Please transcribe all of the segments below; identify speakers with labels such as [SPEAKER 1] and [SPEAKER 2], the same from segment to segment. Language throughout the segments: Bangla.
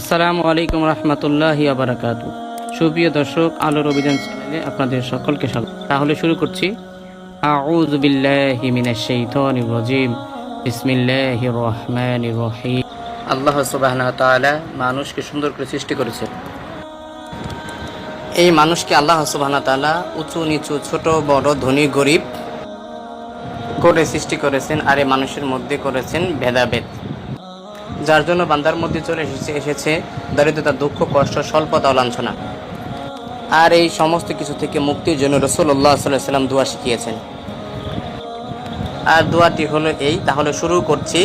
[SPEAKER 1] আসসালামু আলাইকুম রহমতুল্লাহ আবরাকাত সুপ্রিয় দর্শক, আলোর অভিযান চ্যানেলে আপনাদের সকলকে স্বাগত। তাহলে শুরু করছি। আল্লাহ তাআলা মানুষকে সুন্দর করে সৃষ্টি করেছেন। এই মানুষকে আল্লাহ সুবহানাহু তাআলা উঁচু, নিচু, ছোট, বড়, ধনী, গরিব করে সৃষ্টি করেছেন আর এই মানুষের মধ্যে করেছেন ভেদাভেদ। যার জন্য বান্দার মধ্যে চলে এসেছে এসেছে দারিদ্রতা, দুঃখ, কষ্ট, স্বল্পতা, লাঞ্ছনা। আর এই সমস্ত কিছু থেকে মুক্তির জন্য রসুল্লাহ সাল্লাম দোয়া শিখিয়েছেন। আর দোয়াটি হলো এই, তাহলে শুরু করছি।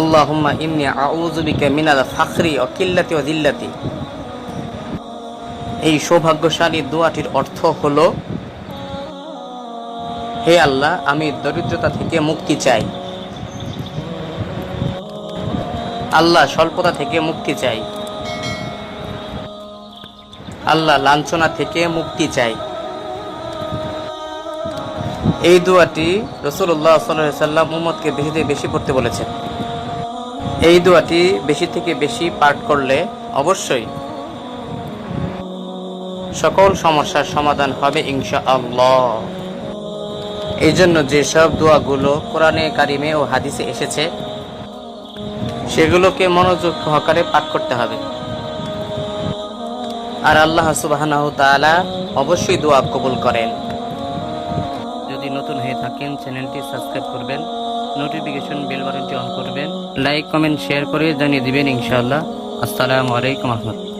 [SPEAKER 1] আল্লাহুম্মা ইন্নি আউযুবিকা মিনাল ফাখরি ও কিল্লাতি ও জিল্লাতি এই সৌভাগ্যশালী দোয়াটির অর্থ হলো, হে আল্লাহ, আমি দরিদ্রতা থেকে মুক্তি চাই। আল্লাহ স্বল্পতা থেকে মুক্তি চাই। আল্লাহ লাঞ্ছনা থেকে মুক্তি চাই। এই দোয়াটি রসুল্লাহ সাল্লাম মুহম্মদকে বেশি থেকে বেশি পড়তে বলেছেন। এই দোয়াটি বেশি থেকে বেশি পাঠ করলে অবশ্যই সকল সমস্যার সমাধান হবে ইনশা আল্লাহ এই জন্য যেসব দোয়াগুলো কোরআনে কারিমে ও হাদিসে এসেছে সেগুলোকে মনোযোগ সহকারে পাঠ করতে হবে। আর আল্লাহ তাআলা অবশ্যই দোয়া কবুল করেন। যদি নতুন হয়ে থাকেন, চ্যানেলটি সাবস্ক্রাইব করবেন, নোটিফিকেশন বেল অন করবেন, লাইক, কমেন্ট, শেয়ার করে জানিয়ে দিবেন ইনশাআল্লাহ। আসসালামু আলাইকুম রহমতুল্লাহ